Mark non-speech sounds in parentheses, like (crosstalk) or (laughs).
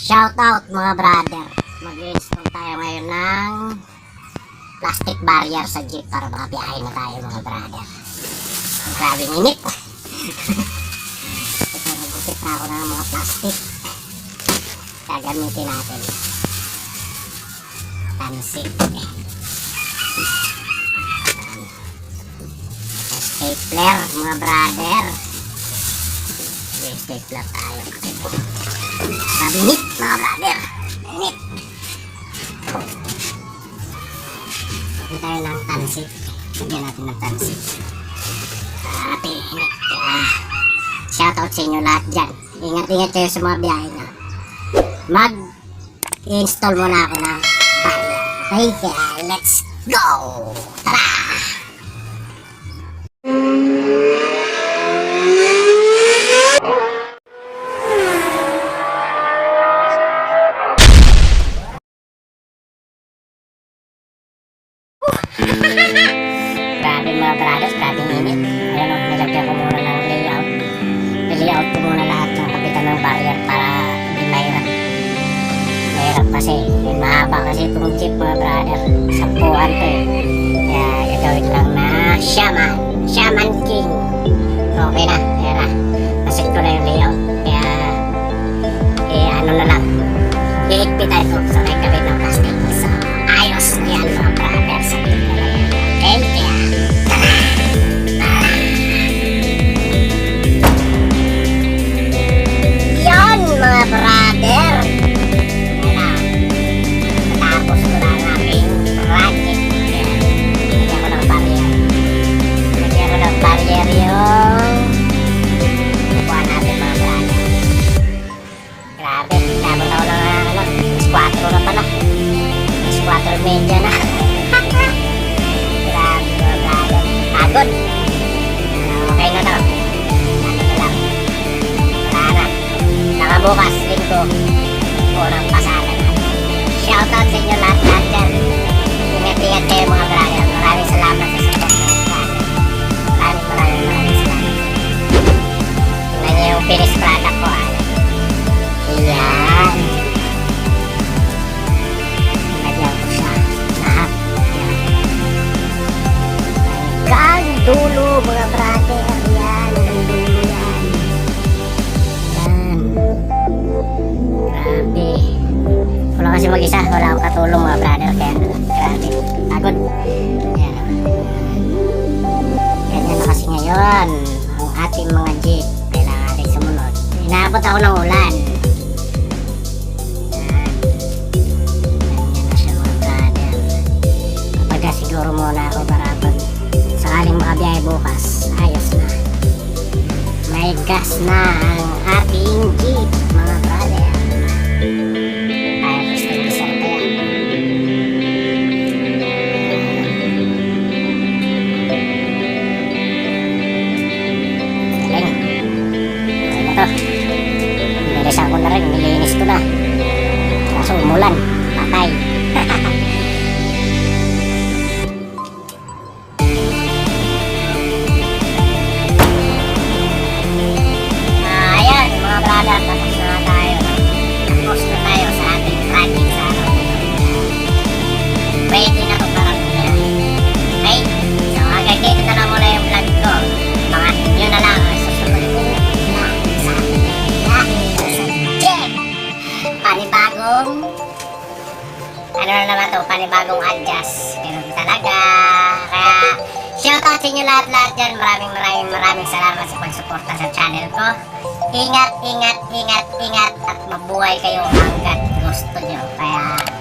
Shout out mga brother. Mag-install tayo ngayon ng plastic barrier sa jeep para makabiyahe na tayo mga brother. Ang grabing init. (laughs) Ito, nagupit na ako ng mga plastic. Gagamitin natin. Tansik. Stapler mga brother. May stapler tayo. Grabe init mga brother. Init. Hindi tayo ng tansik. Lagyan natin ng. Grabe init. Kaya, shoutout sa inyo lahat dyan. Ingat-ingat kayo sa mga biyahe nyo. Mag-install muna ako ng barrier. Okay? Let's go! Grabe mga brothers, grabe init. Ayan o, nilagyan ko muna ng layout. Layout ko muna lahat ng kapitan ng barrier para hindi mahirap. Mahirap kasi, eh, mahaba kasi itong jeep mga brother. Sampuan to eh. Kaya gagawin lang na Shaman. Shaman King. Okay na, ayan na. Bukas, linggo, unang pasada na. Shoutout sa inyo lahat-lahat dyan. Ingat-ingat kayo mga brother. Maraming salamat sa support ng brother. Maraming maraming maraming salamat. Tingnan yung finished product ko. Ah. Ayan. Lagyan ko siya. Lahat. Yan. Dulo mga brother. Kasi mag-isa. Wala akong katulong mga brother. Kaya grabe. Pagod. Yan. Ganyan na kasi ngayon. Ang ating mga jeep. Kailangan natin sumunod. Inaabot ako ng ulan. Siguro muna ako para pag sakaling makabiyahe bukas, ayos na. May gas na ang ating jeep, Nilisan ko naman to, panibagong adjust. Ganun talaga. Kaya, shoutout sa inyo lahat-lahat dyan. Maraming maraming maraming salamat sa pagsuporta sa channel ko. Ingat, ingat, ingat, ingat at mabuhay kayo hanggat gusto nyo. Kaya!